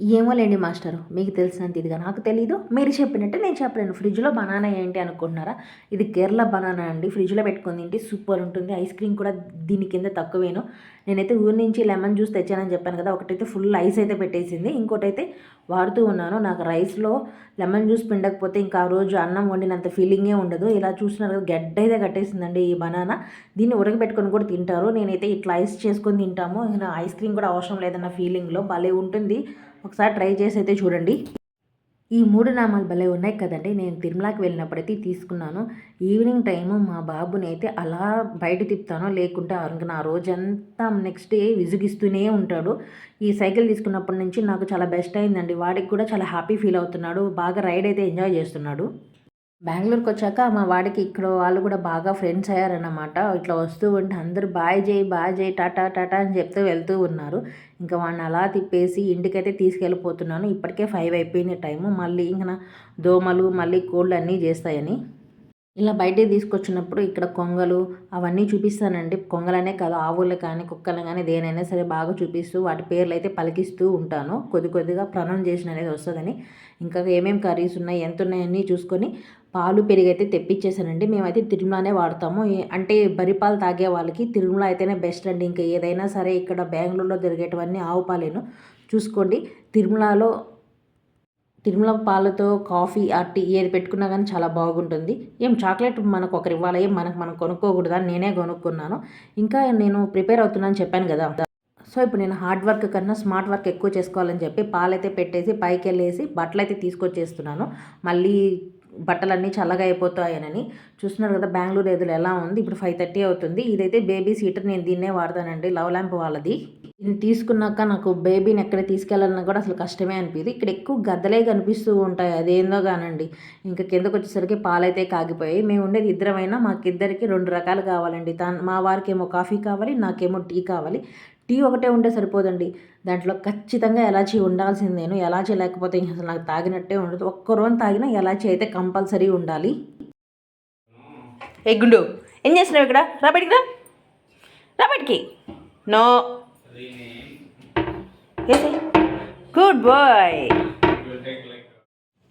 ఏమో లేండి మాస్టర్ మీకు తెలిసినంత ఇదిగా. నాకు తెలీదు మీరు చెప్పినట్టే నేను చెప్పలేను. ఫ్రిడ్జ్లో బనానా ఏంటి అనుకుంటున్నారా? ఇది కేరళ బనానా అండి. ఫ్రిడ్జ్లో పెట్టుకుని తింటే సూపర్ ఉంటుంది. ఐస్ క్రీమ్ కూడా దీని కింద తక్కువేను. నేనైతే ఊరి నుంచి లెమన్ జ్యూస్ తెచ్చానని చెప్పాను కదా ఒకటైతే ఫుల్ ఐస్ అయితే పెట్టేసింది. ఇంకోటైతే వాడుతూ ఉన్నాను. నాకు రైస్లో లెమన్ జ్యూస్ పిండకపోతే ఇంకా ఆ రోజు అన్నం వండినంత ఫీలింగే ఉండదు. ఇలా చూసినారు కదా గడ్డ అయితే కట్టేసిందండి ఈ బనానా. దీన్ని ఉడకబెట్టుకొని కూడా తింటారు. నేనైతే ఇట్లా ఐస్ చేసుకొని తింటాము. ఇంకా ఐస్ క్రీమ్ కూడా అవసరం లేదన్న ఫీలింగ్లో భలే ఉంటుంది. ఒకసారి ట్రై చేసి అయితే చూడండి. ఈ మూడు నామాలు భలే ఉన్నాయి కదండి. నేను తిరుమలకి వెళ్ళినప్పుడైతే తీసుకున్నాను. ఈవినింగ్ టైము మా బాబుని అయితే అలా బయట తిప్పుతాను లేకుంటే ఇంకా నా రోజంతా నెక్స్ట్ డే విసిగిస్తూనే ఉంటాడు. ఈ సైకిల్ తీసుకున్నప్పటి నుంచి నాకు చాలా బెస్ట్ అయిందండి. వాడికి కూడా చాలా హ్యాపీ ఫీల్ అవుతున్నాడు. బాగా రైడ్ అయితే ఎంజాయ్ చేస్తున్నాడు. బెంగళూరుకి వచ్చాక మా వాడికి ఇక్కడ వాళ్ళు కూడా బాగా ఫ్రెండ్స్ అయ్యారన్నమాట. ఇట్లా వస్తూ ఉంటే అందరూ బాయ్ చేయి బాయ్ చేయి టాటా టాటా అని చెప్తూ వెళ్తూ ఉన్నారు. ఇంకా వాడిని అలా తిప్పేసి ఇంటికైతే తీసుకెళ్ళిపోతున్నాను. ఇప్పటికే ఫైవ్ అయిపోయింది టైము మళ్ళీ ఇంకా దోమలు మళ్ళీ కోళ్ళు అన్నీ చేస్తాయని. ఇలా బయటికి తీసుకొచ్చినప్పుడు ఇక్కడ కొంగలు అవన్నీ చూపిస్తానండి. కొంగలనే కాదు ఆవులు కానీ కుక్కలు కానీ దేనైనా సరే బాగా చూపిస్తూ వాటి పేర్లు అయితే పలికిస్తూ ఉంటాను. కొద్ది కొద్దిగా ప్రొనౌన్సియేషన్ అనేది వస్తుందని. ఇంకా ఏమేమి కర్రీస్ ఉన్నాయి ఎంత ఉన్నాయన్నీ చూసుకొని పాలు పెరిగైతే తెప్పించేసానండి మేమైతే తిరుమలనే వాడతాము. అంటే బరిపాలు తాగే వాళ్ళకి తిరుమల అయితేనే బెస్ట్ అండి. ఇంకా ఏదైనా సరే ఇక్కడ బెంగళూరులో దొరికేటివన్నీ ఆవు పాలేను. చూసుకోండి తిరుమలలో తిరుమల పాలతో కాఫీ ఆ టీ ఏది పెట్టుకున్నా కానీ చాలా బాగుంటుంది. ఏం చాక్లెట్ మనకు ఒకరు ఇవ్వాలి? ఏం మనకు మనం కొనుక్కోకూడదని నేనే కొనుక్కున్నాను. ఇంకా నేను ప్రిపేర్ అవుతున్నాను చెప్పాను కదా. సో ఇప్పుడు నేను హార్డ్ వర్క్ కన్నా స్మార్ట్ వర్క్ ఎక్కువ చేసుకోవాలని చెప్పి పాలైతే పెట్టేసి పైకి వెళ్ళేసి బట్టలు అయితే తీసుకొచ్చేస్తున్నాను. మళ్ళీ బట్టలన్నీ చల్లగా అయిపోతాయనని. చూస్తున్నారు కదా బెంగళూరు ఎదురు ఎలా ఉంది? ఇప్పుడు ఫైవ్ థర్టీ అవుతుంది. ఇదైతే బేబీ సీటర్ నేను దీన్నే వాడతానండి లవ్ ల్యాంప్ వాళ్ళది. ఇది తీసుకున్నాక నాకు బేబీని ఎక్కడ తీసుకెళ్ళాలన్నా కూడా అసలు కష్టమే అనిపింది ఇక్కడ ఎక్కువ గద్దలే కనిపిస్తూ ఉంటాయి అదేందో కానండి. ఇంకా కిందకు వచ్చేసరికి పాలైతే కాగిపోయాయి. మేము ఉండేది ఇద్దరమైనా మాకిద్దరికి రెండు రకాలు కావాలండి. తా మా వారికి ఏమో కాఫీ కావాలి నాకేమో టీ కావాలి. టీ ఒకటే ఉంటే సరిపోదండి. దాంట్లో ఖచ్చితంగా ఎలాచీ ఉండాల్సిందేను ఎలాచీ లేకపోతే అసలు నాకు తాగినట్టే ఉండదు. ఒక్క రోజు తాగినా ఎలాచీ అయితే కంపల్సరీ ఉండాలి. ఏ గుండు ఏం చేస్తున్నావు ఇక్కడ? రా బయటికి రా. రా బయటికి. నో. Good boy.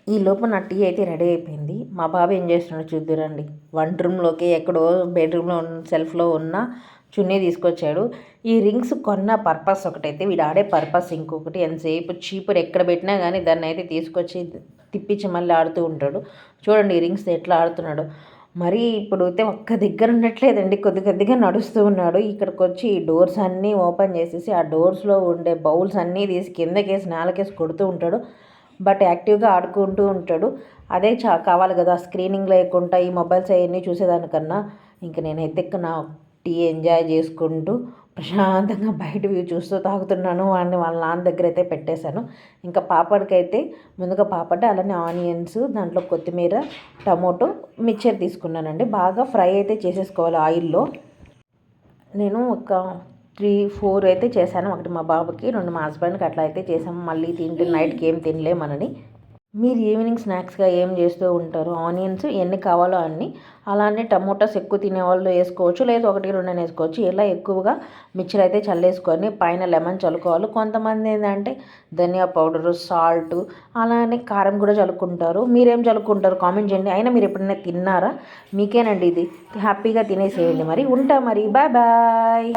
ఈ లోపు నా టీ అయితే రెడీ అయిపోయింది. మా బాబు ఏం చేస్తున్నాడు చూద్దురండి. వంట రూమ్లోకి ఎక్కడో బెడ్రూమ్లో ఉన్న సెల్ఫ్లో ఉన్న చున్నీ తీసుకొచ్చాడు. ఈ రింగ్స్ కొన్న పర్పస్ ఒకటైతే వీడు ఆడే పర్పస్ ఇంకొకటి. ఎంతసేపు చీపురు ఎక్కడ పెట్టినా కానీ దాన్ని అయితే తీసుకొచ్చి తిప్పించి మళ్ళీ ఆడుతూ ఉంటాడు. చూడండి ఈ రింగ్స్ ఎట్లా ఆడుతున్నాడు. మరి ఇప్పుడు అయితే ఒక్క దగ్గర ఉండట్లేదండి. కొద్ది కొద్దిగా నడుస్తూ ఉన్నాడు. ఇక్కడికి వచ్చి ఈ డోర్స్ అన్నీ ఓపెన్ చేసేసి ఆ డోర్స్లో ఉండే బౌల్స్ అన్నీ తీసి కిందకేసి నేలకేసి కొడుతూ ఉంటాడు. బట్ యాక్టివ్గా ఆడుకుంటూ ఉంటాడు. అదే చా కావాలి కదా స్క్రీనింగ్ లేకుండా ఈ మొబైల్స్ అవన్నీ చూసేదానికన్నా ఇంక నేనైతే నా టీ ఎంజాయ్ చేసుకుంటూ ప్రశాంతంగా బయట వ్యూ చూస్తూ తాగుతున్నాను. వాడిని వాళ్ళ నాన్న దగ్గర అయితే పెట్టేశాను. ఇంకా పాపడికైతే ముందుగా పాపడ్ అలానే ఆనియన్స్ దాంట్లో కొత్తిమీర టమోటో మిక్చర్ తీసుకున్నానండి. బాగా ఫ్రై అయితే చేసేసుకోవాలి ఆయిల్లో. నేను ఒక త్రీ ఫోర్ అయితే చేశాను. ఒకటి మా బాబుకి రెండు మా హస్బెండ్కి అట్లా అయితే చేసాము మళ్ళీ తింటే నైట్కి ఏం తినలేమనని. మీరు ఈవినింగ్ స్నాక్స్గా ఏం చేస్తూ ఉంటారు? ఆనియన్స్ ఎన్ని కావాలో అన్ని. అలానే టమోటాస్ ఎక్కువ తినేవాళ్ళు వేసుకోవచ్చు లేదా ఒకటి రెండు వేసుకోవచ్చు. ఇలా ఎక్కువగా మిక్చర్ అయితే చల్లేసుకొని పైన లెమన్ చల్లుకోవాలి. కొంతమంది ఏంటంటే ధనియా పౌడరు సాల్ట్ అలానే కారం కూడా చల్లుకుంటారు. మీరేం చల్లుకుంటారు? కామెంట్ చేయండి. అయినా మీరు ఎప్పుడైనా తిన్నారా? మీకేనండి ఇది. హ్యాపీగా తినేసేయండి మరి. ఉంటా మరి. Bye bye.